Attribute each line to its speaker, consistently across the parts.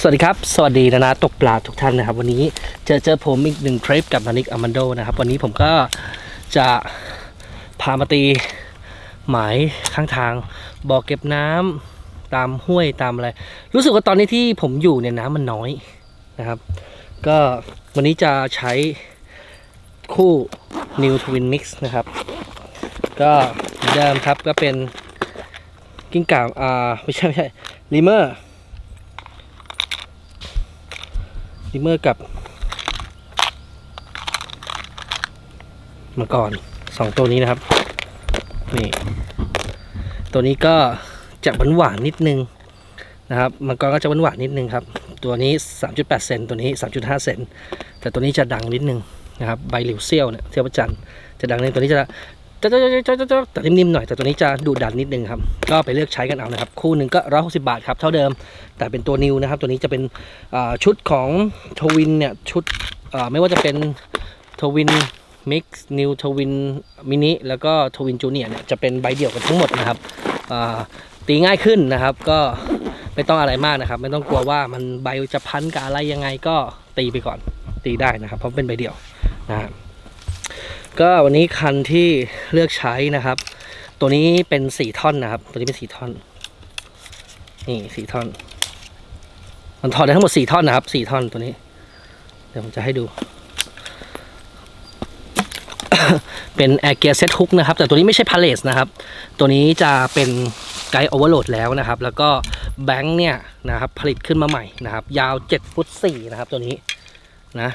Speaker 1: สวัสดีครับ สวัสดีนะนะตกปลาทุกท่านนะครับ วันนี้เจอเจอผมอีกหนึ่งทริปกับนานิกอามันโดนะครับ วันนี้ผมก็จะพามาตีหมายข้างทางบ่อเก็บน้ำตามห้วยตามอะไร รู้สึกว่าตอนนี้ที่ผมอยู่เนี่ยน้ำมันน้อยนะครับ ก็วันนี้จะใช้คู่ New Twin Mix นะครับ ก็เหมือนเดิมครับก็เป็นกิ้งก่าอ่าไม่ใช่ไม่ใช่ลิเมอร์ ลิเมอร์กับมังกรสองตัวนี้นะครับ นี่ ตัวนี้ก็จะหวานหวานนิดนึงนะครับ มังกรก็จะหวานหวานนิดนึงครับ ตัวนี้ 3.8 เซน ตัวนี้ 3.5 เซน แต่ตัวนี้จะดังนิดนึงนะครับ ใบหลิวเซี่ยวเนี่ยเซี่ยวประจันจะดังนิดตัวนี้จะ จะจะจะจะจะแต่นิ่มๆหน่อยแต่ตัวนี้จะดุดันนิดนึงครับ ก็ไปเลือกใช้กันเอานะครับ คู่หนึ่งก็ร้อยหกสิบาทครับเท่าเดิม แต่เป็นตัวนิวนะครับ ตัวนี้จะเป็นชุดของทวินเนี่ยชุดไม่ว่าจะเป็นทวินมิกซ์นิวทวินมินิแล้วก็ทวินจูเนียเนี่ยจะเป็นใบเดี่ยวกันทั้งหมดนะครับตีง่ายขึ้นนะครับ ก็ไม่ต้องอะไรมากนะครับ ไม่ต้องกลัวว่ามันใบจะพันกับอะไรยังไงก็ตีไปก่อนตีได้นะครับ เพราะเป็นใบเดี่ยวนะครับ ก็วันนี้คันที่เลือกใช้นะครับ ตัวนี้เป็นสี่ท่อนนะครับ ตัวนี้เป็นสี่ท่อน นี่สี่ท่อน มันถอดได้ทั้งหมดสี่ท่อนนะครับสี่ท่อนตัวนี้ เดี๋ยวผมจะให้ดู เป็น Air Gear Set Hook นะครับ แต่ตัวนี้ไม่ใช่พาเลสนะครับ ตัวนี้จะเป็นไกด์โอเวอร์โหลดแล้วนะครับ แล้วก็แบงค์เนี่ยนะครับ ผลิตขึ้นมาใหม่นะครับ ยาว7ฟุต4นะครับ ตัวนี้นะ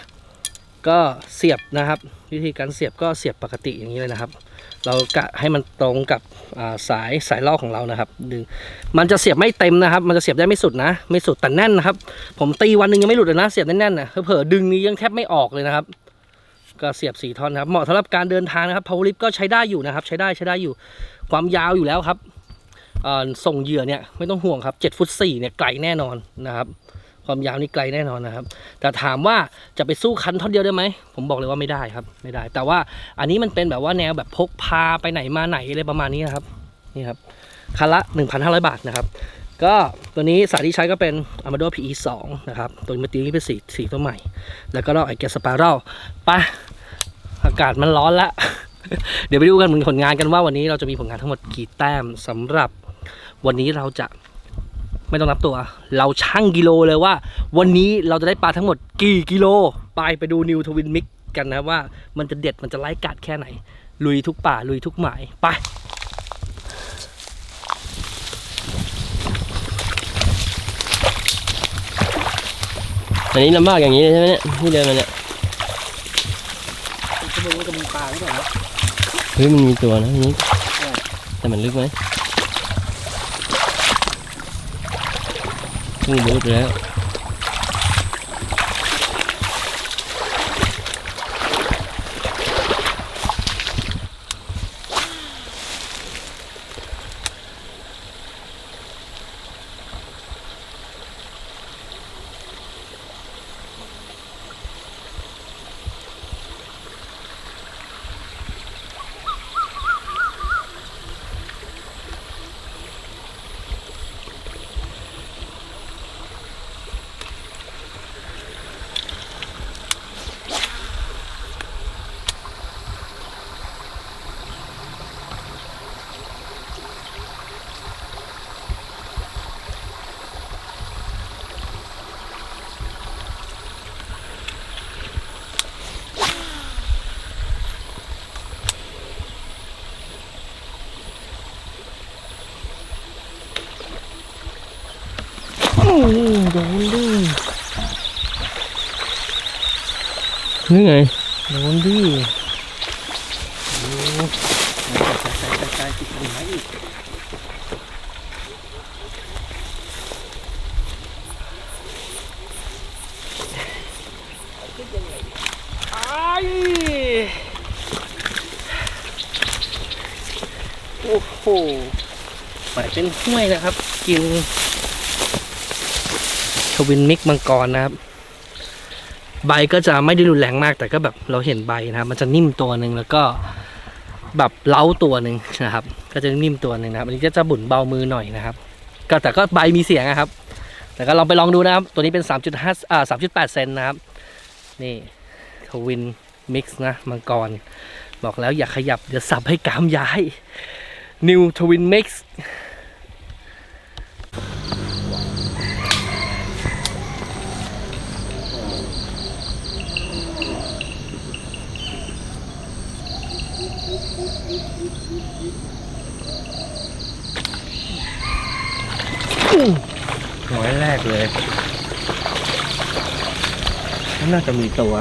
Speaker 1: ก็เสียบนะครับ วิธีการเสียบก็เสียบปกติอย่างนี้เลยนะครับ เรากะให้มันตรงกับาสายสายลอกของเรานะครับดึงมันจะเสียบไม่เต็มนะครับ มันจะเสียบได้ไม่สุดนะ ไม่สุดแต่แน่นนะครับ ผมตีวันหนึ่งยังไม่หลุดเลยนะเสียบแน่นๆนะเผลอดึงนี้ยังแทบไม่ออกเลยนะครับ ก็เสียบสี่ท่อนครับเหมาะสำหรับการเดินทางนะครับ power lift ก็ใช้ได้อยู่นะครับ ใช้ได้ใช้ได้อยู่ความยาวอยู่แล้วครับส่งเหยื่อเนี่ยไม่ต้องห่วงครับ7ฟุต4เนี่ยไกลแน่นอนนะครับ ความยาวนี่ไกลแน่นอนนะครับ แต่ถามว่าจะไปสู้คันท่อนเดียวได้ไหม ผมบอกเลยว่าไม่ได้ครับ ไม่ได้ แต่ว่าอันนี้มันเป็นแบบว่าแนวแบบพกพาไปไหนมาไหนอะไรประมาณนี้นะครับ นี่ครับ คันละ 1,500 บาทนะครับ ก็ตัวนี้สายที่ใช้ก็เป็น Amado PE 2นะครับ ตัวนี้มาตีนี่เป็นสีสีตัวใหม่ แล้วก็เราไอเกสปาร์เรลไปอากาศมันร้อนละ เดี๋ยวไปดูกันผลงานกันว่าวันนี้เราจะมีผลงานทั้งหมดกี่แต้มสำหรับวันนี้เราจะ ไม่ต้องนับตัว เราชั่งกิโลเลยว่า วันนี้เราจะได้ปลาทั้งหมดกี่กิโล ไปไปดูนิวทวินมิกกันนะว่า มันจะเด็ดมันจะไล่กัดแค่ไหน ลุยทุกป่าลุยทุกหมายไป
Speaker 2: อันนี้ลำบากอย่างนี้เลยใช่ไหมเนี่ยที่เดินมาเนี่ย
Speaker 1: จะดูว่าจะมีปลาหรือเปล่า
Speaker 2: เฮ้ยมันมีตัวนะนี่แต่มันลึกไหม พึ่งบูดแล้
Speaker 1: โดนดิ
Speaker 2: นี่ไง
Speaker 1: โดนดิโอ้ยตายตายตายติดตรงไหนอีกโอ้โหปล่อยเป็นห้วยนะครับ กิน วินมิกมังกรนะครับ ใบก็จะไม่ได้รุนแรงมากแต่ก็แบบเราเห็นใบนะครับ มันจะนิ่มตัวหนึ่งแล้วก็แบบเล้าตัวหนึ่งนะครับ ก็จะนิ่มตัวหนึ่งนะครับอันนี้ก็จะบุ่นเบามือหน่อยนะครับ ก็แต่ก็ใบมีเสียงนะครับ แต่ก็ลองไปลองดูนะครับ ตัวนี้เป็น 3.5อ่า3.8 เซนนะครับ นี่ทวินมิกซ์นะมังกร บอกแล้วอย่าขยับเดี๋ยวสับให้กามย้าย New Twin Mix หัวแรก เลยน่าจะมีตัว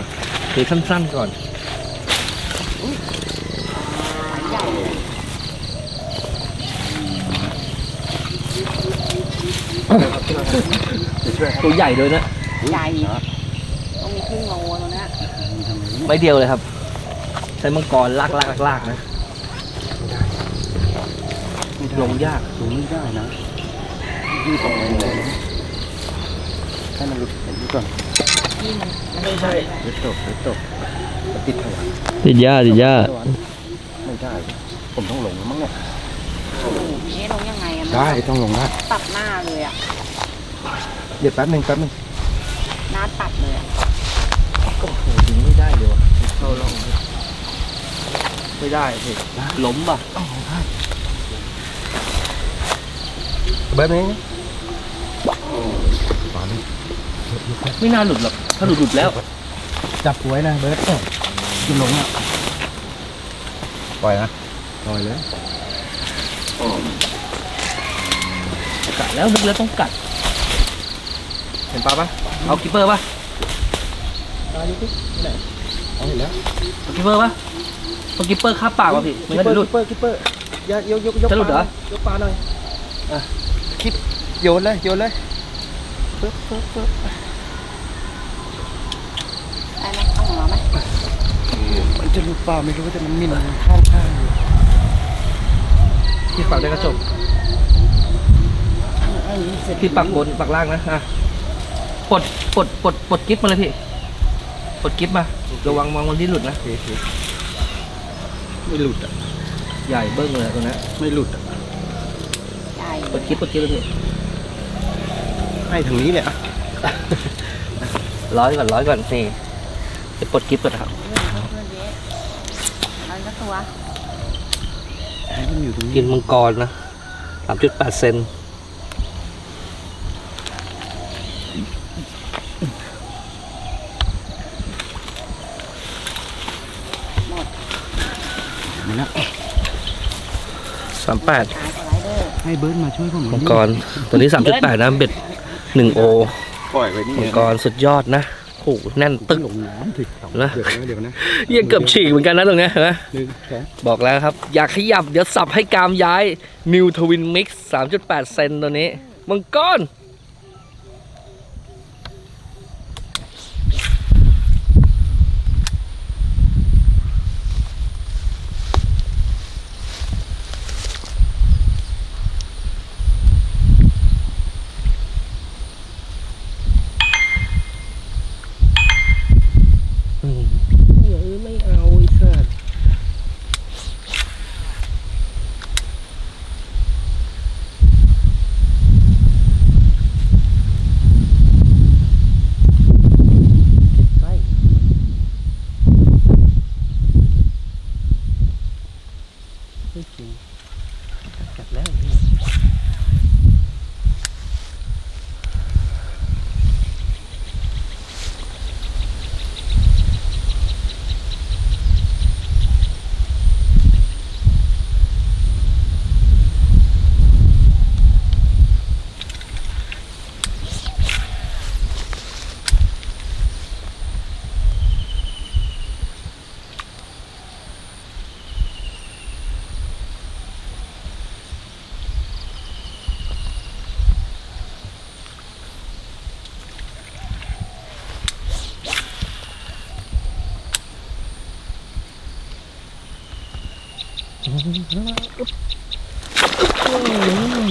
Speaker 1: หรือสั้นๆก่อนตัวใหญ่ด้วยนะ
Speaker 3: ใหญ่ต้องมีครึ่งโลตัวเนี้ย
Speaker 1: ไม่เดียวเลยครับ ใช้มังกรลากลากลากลากนะลงยาก
Speaker 4: สูงไม่ได้นะยืดออกมาเลย ให้มันหลุดอย่างนี้ก่อน
Speaker 3: ที่มันมัน
Speaker 1: ไม่ใช่
Speaker 4: เดี๋ยวตกเดี๋ยวตกมันติดถวัน
Speaker 2: ติดหญ้าติดหญ้า
Speaker 4: ไม่ได้ ผมต้องลงแล้วมั้งเนี่ย
Speaker 3: โอ้โหเอ๊ะลงยังไงอะมัน
Speaker 4: ได้ต้องลงได้
Speaker 3: ตัดหน้าเลยอะ
Speaker 4: เดี๋ยวแป๊บหนึ่งแป๊บหนึ่ง
Speaker 3: หน้าตัดเลยอะ
Speaker 1: โอ้โหถึงไม่ได้เลยวะเข้าลองดิไม่ได้สิล้มป่ะ
Speaker 4: แบบนี้
Speaker 1: ไม่น่าหลุดหรอกถ้าหลุดหลุดแล้ว
Speaker 4: จับไว้นะเบิร์ตจะลงอะปล่อยนะปล่อยเลย
Speaker 1: กัดแล้วลึกแล้วต้องกัด เห็นปลาปะเอากิปเปอร์ปะ
Speaker 4: เอาเห็นแล้ว
Speaker 1: เอากิปเปอร์ปะเอากิปเปอร์คาบปากวะพี่มันก็จะหลุด
Speaker 4: คิปเปอร์คิปเปอร์อย่ายกยกยก
Speaker 1: จะหลุดเหรอ
Speaker 4: ยกปลาหน่อยอะคิดโยนเลยโยนเลยปึ๊บปึ๊บปึ๊บ
Speaker 3: ได้ไหมเอาหัวไหม
Speaker 4: มัน จะหลุดเปล่าไม่รู้แต่มันมินข้างข้างอยู่
Speaker 1: ที่ปากได้กระจก
Speaker 3: เออเสร็จ
Speaker 1: ที่ปักบนปักล่างนะอะปลดปลดปลดปลดกิฟมาเลยพี่ปลดกิฟมาระวังมองวันที่หลุดนะ
Speaker 4: ไม่หลุดอะ
Speaker 1: ใหญ่เบิ้งเลยตัวนี้
Speaker 4: ไม่หลุดอะ
Speaker 3: ใหญ่
Speaker 1: ปลดกิฟปลดกิฟเลยพี่
Speaker 4: ให้ทางนี้เนี่ยอะ
Speaker 1: ร้อยก่อนร้อยก่อนนี่จะปลดกิฟก่อนนะครับ
Speaker 3: ตัว
Speaker 4: ให้มันอยู่ตรงนี้
Speaker 1: กินมังกรนะสามจุดแปดเซน
Speaker 4: นี่นะ
Speaker 1: สามแปด
Speaker 3: สายสไลเดอร์
Speaker 4: ให้เบิร์ดมาช่วยผม
Speaker 1: มังกรตัวนี้สามจุดแปดนะเบ็ดหนึ่งโอ
Speaker 4: ปล่อยไปนี่
Speaker 1: มังกรสุดยอดนะ โอ้โหแน่นตึก
Speaker 4: ลงน้ำถึก
Speaker 1: นะ
Speaker 4: เดี๋ยวนะเดี๋ยวนะ
Speaker 1: ยังเกือบฉีกเหมือนกันนะตรงเนี้ยเห็นไหม
Speaker 4: หนึ่งแขน
Speaker 1: บอกแล้วครับ อยากขยับเดี๋ยวสับให้กรามย้าย New Twin Mix 3.8เซนตัวนี้มังกร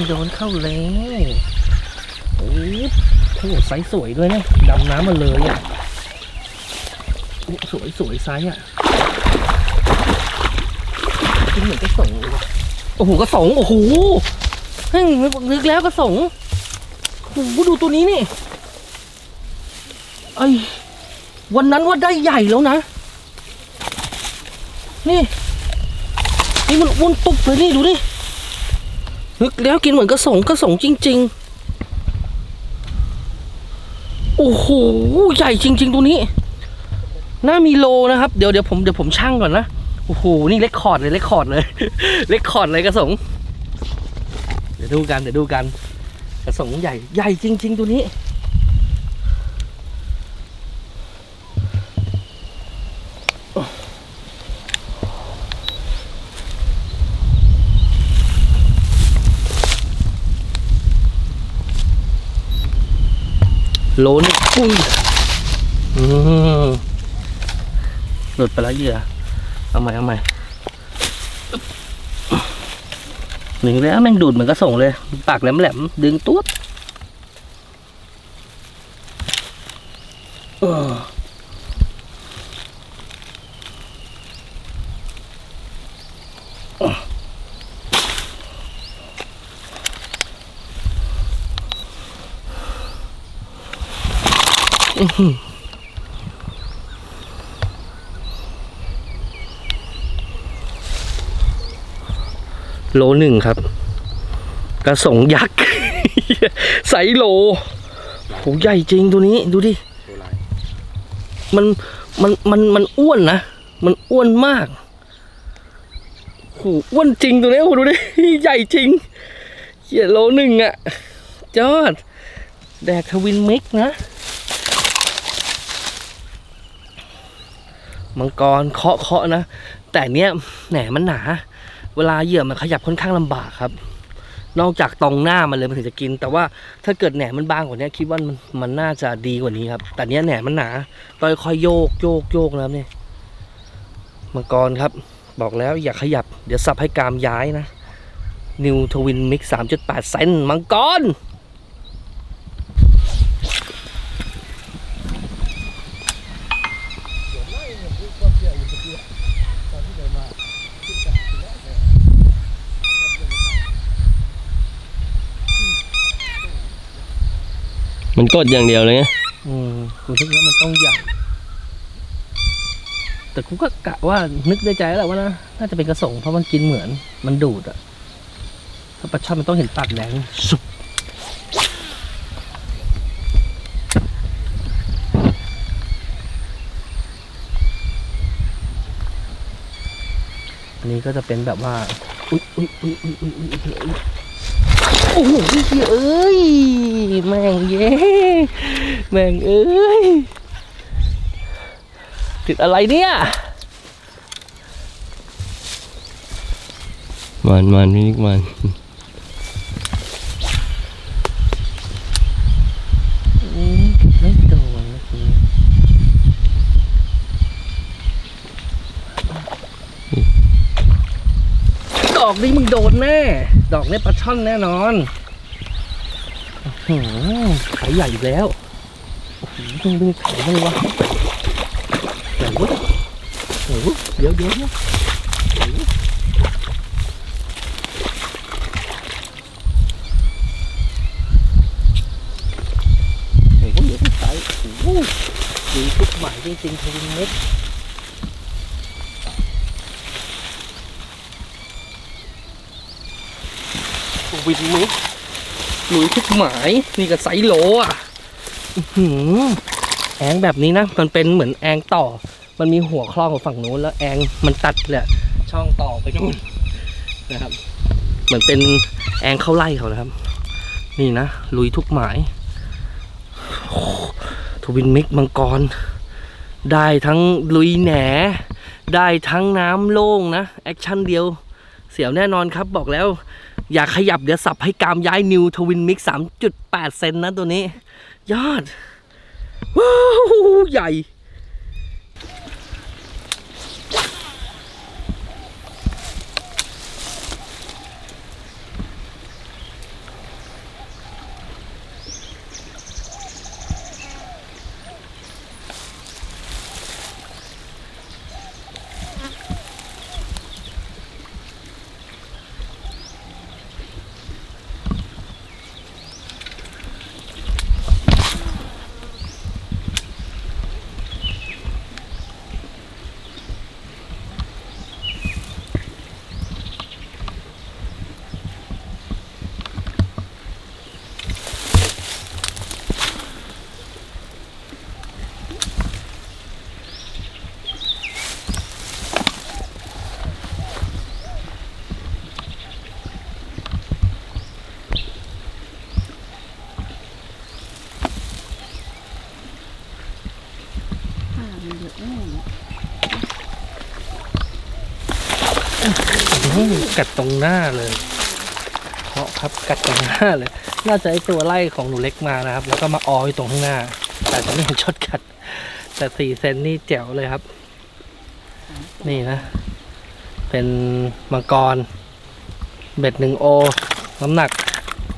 Speaker 1: โดนเข้าแล้วโอ้โหไซส์สวยด้วยนะดำน้ำมาเลยอะสวยสวยไซส์อะกินเหมือนกระสงเลยว่ะโอ้โหกระสงโอ้โหเฮ้ยนึกแล้วกระสงโอ้โหดูตัวนี้นี่ไอวันนั้นว่าได้ใหญ่แล้วนะ นี่ นี่มันอ้วนตุบเลยนี่ดูดินึกแล้วกินเหมือนกระสงกระสงจริง ๆ โอ้โหใหญ่จริง ๆ ตัวนี้ น่ามีโลนะครับ เดี๋ยวเดี๋ยวผมเดี๋ยวผมชั่งก่อนนะ โอ้โห นี่เลคคอร์ดเลยเลคคอร์ดเลยเลคคอร์ดเลยกระสง เดี๋ยวดูกันเดี๋ยวดูกัน กระสงใหญ่ใหญ่จริง ๆ ตัวนี้ โลนี่อุ้ยอืมหลุดไปแล้วเหยื่อเอาใหม่เอาใหม่หนึ่งแล้วแม่งดูดเหมือนกระส่งเลย ปากแหลมแหลมดึงตุ๊ด โลหนึ่งครับ กระสงยักษ์ไซส์โลโหใหญ่จริงตัวนี้ดูดิ มันมันมันมันอ้วนนะ มันอ้วนมากโหอ้วนจริงตัวนี้โหดูดิ ใหญ่จริงเขียโลหนึ่งอะยอด แดกทวินมิกนะ มังกรเคาะเคาะนะ แต่เนี้ยแหนมันหนา เวลาเหยื่อมันขยับค่อนข้างลำบากครับ นอกจากตรงหน้ามันเลยมันถึงจะกิน แต่ว่าถ้าเกิดแหนมันบางกว่านี้คิดว่ามันมันน่าจะดีกว่านี้ครับ แต่เนี้ยแหนมันหนาต้องค่อยโยกโยกโยกนะครับเนี่ยมังกรครับ บอกแล้วอย่าขยับ เดี๋ยวสับให้กามย้ายนะนิวทวินมิก3.8เซนมังกร
Speaker 2: มันกดอย่างเดียวเลยไง
Speaker 1: อืมกูคิดว่ามันต้องใหญ่ แต่กูก็กะว่านึกในใจแล้วแหละว่านะน่าจะเป็นกระสงเพราะมันกินเหมือน มันดูดอะถ้าปลาช่อนมันต้องเห็นปากแดงสุบอันนี้ก็จะเป็นแบบว่า อุ๊ยอุ๊ยอุ๊ยอุ๊ยอุ๊ยอุ๊ย อุ๊ยอุ๊ยโอ้โหเอ้ยแม่งเย้แม่งเอ้ยติดอะไรเนี่ย
Speaker 2: มันมันพี่นิกมัน
Speaker 1: อืมไม่โดนเมื่อกี้ดอกนี้มึงโดนแน่ ดอกนี้ปลาช่อนแน่นอนขายใหญ่แล้วต้องดึงขายเลยวะใหญ่วุ้ยโอ้โหเยอะเยอะเยอะโอ้โหเยอะที่ใส่โอ้โหดูทุกหมายจริงๆทุกเม็ด วินมิกลุยทุกหมายนี่ก็ไซโลอะอแองแบบนี้นะ มันเป็นเหมือนแองต่อ มันมีหัวคล้องของฝั่งนู้นแล้วแองมันตัดแหละช่องต่อไปนู่นนะครับ เหมือนเป็นแองเข้าไล่เขานะครับ นี่นะลุยทุกหมายทวินมิกมังกร ได้ทั้งลุยแหนได้ทั้งน้ำโล่งนะ แอคชั่นเดียว เสียวแน่นอนครับบอกแล้ว อย่าขยับเดี๋ยวสับให้กามย้ายนิวทวินมิกสามจุดแปดเซนนะตัวนี้ ยอดว้าวใหญ่ โกัดตรงหน้าเลยเพราะครับกัดตรงหน้าเลย น่าจะไอตัวไล่ของหนูเล็กมานะครับ แล้วก็มาออยตรงข้างหน้า แต่จะไม่เห็นช็อตกัด แต่สี่เซนนี่แจ๋วเลยครับ นี่นะ เป็นมังกร เบ็ดหนึ่งโอ น้ำหนัก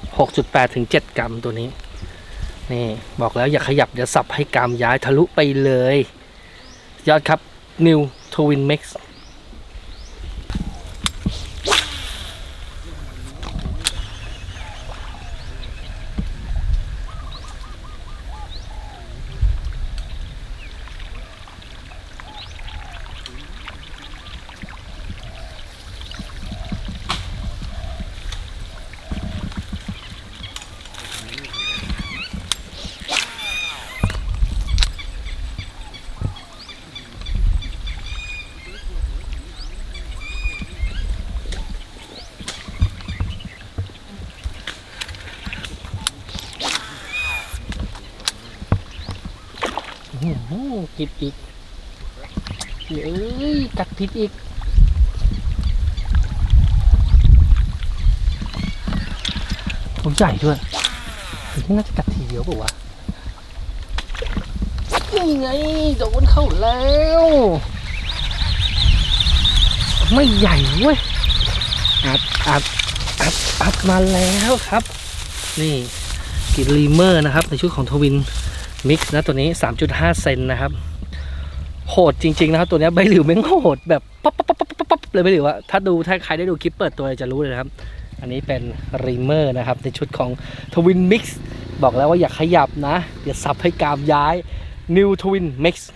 Speaker 1: 6.8ถึง7กรัมตัวนี้ นี่บอกแล้วอย่าขยับ เดี๋ยวสับให้กรามย้ายทะลุไปเลย ยอดครับ New Twin Mix อื้อ หือกิดอีกเอ้ยกัดผิดอีก ผมใหญ่ด้วยนี่น่าจะกัดทีเดียวป่าวะนี่ไงโดนเข้าแล้ว ไม่ใหญ่เว้ยอัดอัดอัดอัดมาแล้วครับ นี่กิดลีเมอร์นะครับ ในชุดของทวินมิกซ์นะตัวนี้ 3.5 เซนนะครับ โหดจริง ๆ นะครับ ตัวนี้ใบหลิวแม่งโหดแบบปั๊บปั๊บปั๊บปั๊บปั๊บปั๊บเลยใบหลิวอะถ้าดูถ้าใครได้ดูคลิปเปิดตัวจะรู้เลยนะครับ อันนี้เป็นรีเมอร์นะครับ ในชุดของทวินมิกซ์บอกแล้วว่าอย่าขยับนะอย่าสับให้กรามย้ายนิวทวินมิกซ์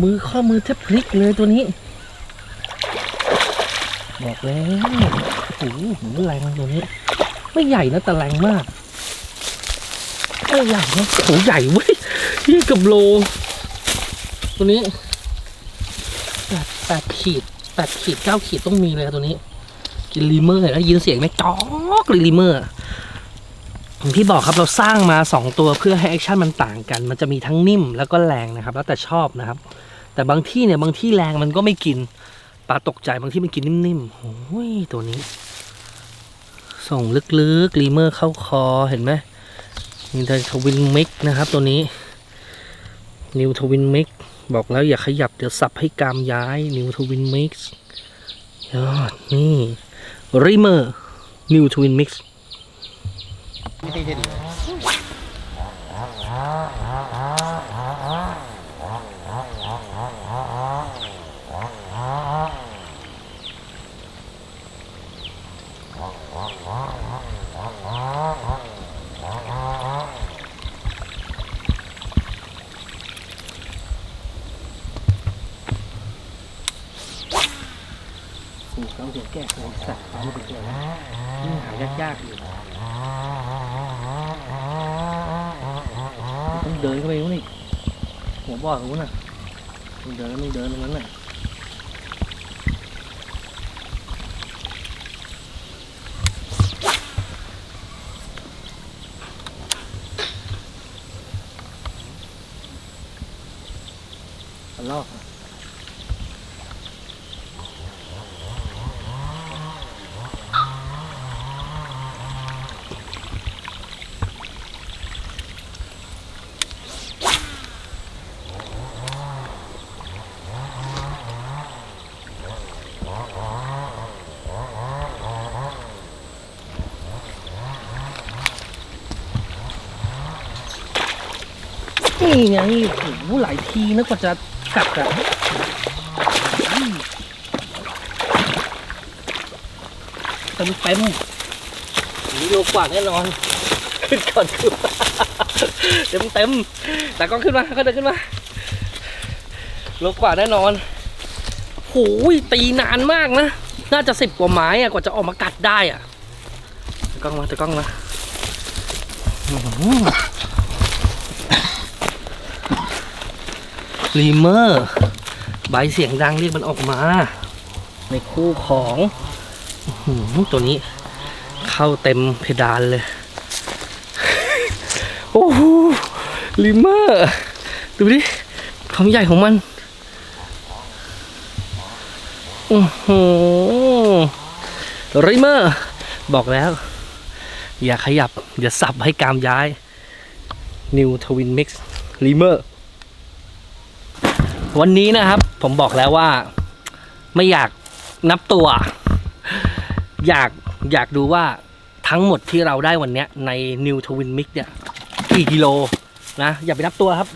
Speaker 1: มือข้อมือแทบพลิกเลยตัวนี้ บอกแล้วโอ้โหแรงตัวนี้ ไม่ใหญ่นะแต่แรงมากไม่ใหญ่นะโอ้ใหญ่เว้ยยี่กับโล ตัวนี้แปดแปดขีดแปดขีดเก้าขีดต้องมีเลยตัวนี้ กินลีเมอร์แล้วยินเสียงไหมจอกเลยลีเมอร์อย่างที่บอกครับเราสร้างมา 2 ตัวเพื่อให้แอคชั่นมันต่างกัน มันจะมีทั้งนิ่มแล้วก็แรงนะครับ แล้วแต่ชอบนะครับ แต่บางที่เนี่ยบางที่แรงมันก็ไม่กินปลาตกใจบางที่มันกินนิ่มๆโอ้ยตัวนี้ ส่งลึกๆรีเมอร์เข้าคอเห็นไหมมีแต่ทวินมิกนะครับตัวนี้ นิวทวินมิกบอกแล้วอย่าขยับเดี๋ยวสับให้กามย้าย นิวทวินมิกยอดนี่รีเมอร์นิวทวินมิก
Speaker 4: ไม่ใช่ดี
Speaker 1: สูเขาเดี๋ยว แกะของสัตว์เอาไปเจอนะยิ่งหายากๆอยู่ต้องเดินเข้าไปนู้นนี่หัวบ่อตรงนู้นน่ะมึงเดินมึงเดินตรงนั้นน่ะ นี่ไงโอ้โหหลายทีนะกว่าจะกัดอะเต็มเต็มนี่โลกว่าแน่นอน ขึ้นก่อนขึ้นเต็มเต็มแต่ก็ขึ้นมาก็เดินขึ้นมาโลกว่าแน่นอนโหยตีนานมากนะ น่าจะสิบกว่าไม้อะกว่าจะออกมากัดได้อะกล้องมาตะกล้องมา รีเมอร์ใบเสียงดังเรียกมันออกมา ในคู่ของอื้อหือตัวนี้ เข้าเต็มเพดานเลย โอ้โหลิเมอร์ ดูดิความใหญ่ของมันอือหือริเมอร์ บอกแล้ว อย่าขยับอย่าสับให้กามย้าย New Twin Mix r e m e r วันนี้นะครับ ผมบอกแล้วว่า ไม่อยากนับตัว อยากอยากดูว่าทั้งหมดที่เราได้วันเนี้ยใน New Twin Mix เนี่ยกี่กิโลนะ อย่าไปนับตัวครับ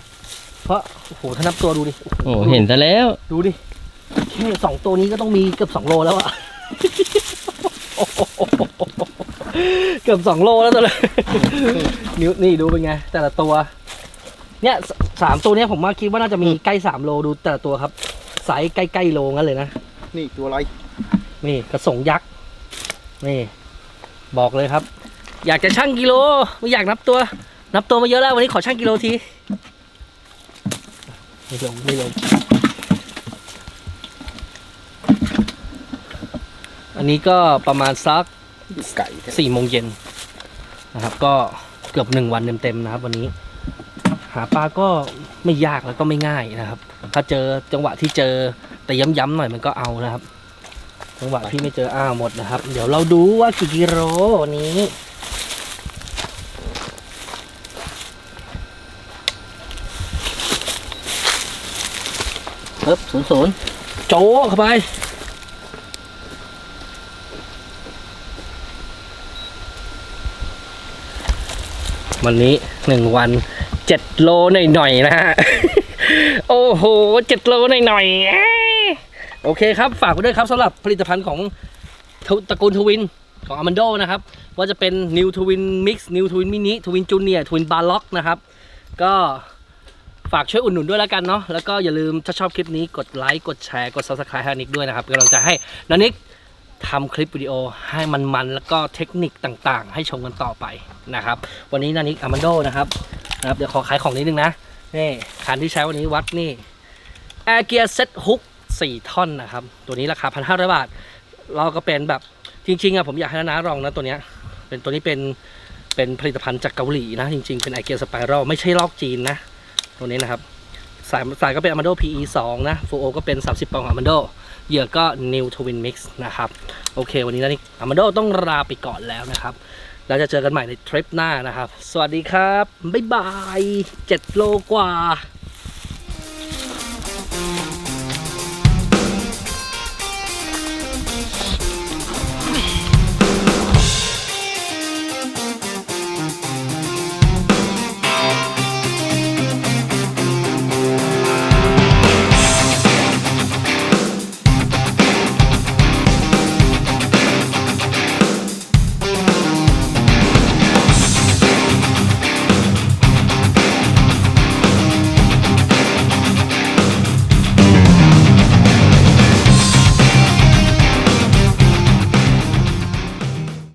Speaker 1: เพราะโอ้โหถ้านับตัวดูดิ
Speaker 2: โอ้เห็นซะแล้ว
Speaker 1: ดูดิแค่สองตัวนี้ก็ต้องมีเกือบสองโลแล้วอะเกือบสองโลแล้วตัวเลยนิ้วนี่ดูเป็นไง แต่ละตัว เนี่ยสสามตัวเนี้ยผมว่าคิดว่าน่าจะมีใกล้สามโลดูแต่ละตัวครับไซส์ใกล้ๆโลงั้นเลยนะ
Speaker 4: นี่ตัวอะไร
Speaker 1: นี่กระสงยักษ์นี่ บอกเลยครับ อยากจะชั่งกิโลไม่อยากนับตัว นับตัวมาเยอะแล้ววันนี้ขอชั่งกิโลทีไม่ลงไม่ลงอันนี้ก็ประมาณสัก
Speaker 4: ไก่
Speaker 1: สี่โมงเย็นนะครับ ก็เกือบหนึ่งวันเต็มๆนะครับ วันนี้ หาปลาก็ไม่ยากแล้วก็ไม่ง่ายนะครับ ถ้าเจอจังหวะที่เจอแต่ย้ำๆหน่อยมันก็เอานะครับ จังหวะที่ไม่เจออ้าวหมดนะครับ เดี๋ยวเราดูว่ากี่กิโลวันนี้ปึ๊บศูนย์ศูนย์โจเข้าไปวันนี้หนึ่งวัน เจ็ดโลหน่อยๆนะฮะ โอ้โหเจ็ดโลหน่อยๆเอ้ยโอเคครับ ฝากไว้ด้วยครับสำหรับผลิตภัณฑ์ของตระกูลทวินของอ m มนโดนะครับ ว่าจะเป็น New Twin Mix New Twin Mini Twin Junior Twin Bar Lock นะครับ ก็ฝากช่วยอุดหนุนด้วยแล้วกันเนาะแล้วก็อย่าลืมถ้าชอบคลิปนี้กดไลค์กดแชร์กด Subscribe ให้นิกด้วยนะครับกำลังจะให้นานิกทำคลิปวิดีโอให้มันๆ แล้วก็เทคนิคต่างๆ ให้ชมกันต่อไปนะครับ วันนี้นานิกอามันโดนะครับ นะครับเดี๋ยวขอขายของนิดนึงนะนี่คันที่ใช้วันนี้วัดนี่ Air Gear Set Hook 4ท่อนนะครับ ตัวนี้ราคา1,500บาท เราก็เป็นแบบจริงๆอะผมอยากให้นาลองนะตัวเนี้ยเป็นตัวนี้เป็นเป็นผลิตภัณฑ์จากเกาหลีนะ จริงๆ เป็น Air Gear Spiral ไม่ใช่ลอกจีนนะ ตัวนี้นะครับ สายสายก็เป็น Amando PE 2 นะ Full O ก็เป็น 30ปององ Amando เหยื่อก็ New Twin Mix นะครับ โอเค วันนี้นะนี่ Amando ต้องลาไปก่อนแล้วนะครับ แล้วจะเจอกันใหม่ในทริปหน้านะครับ สวัสดีครับ บ๊ายบาย 7 โลกว่า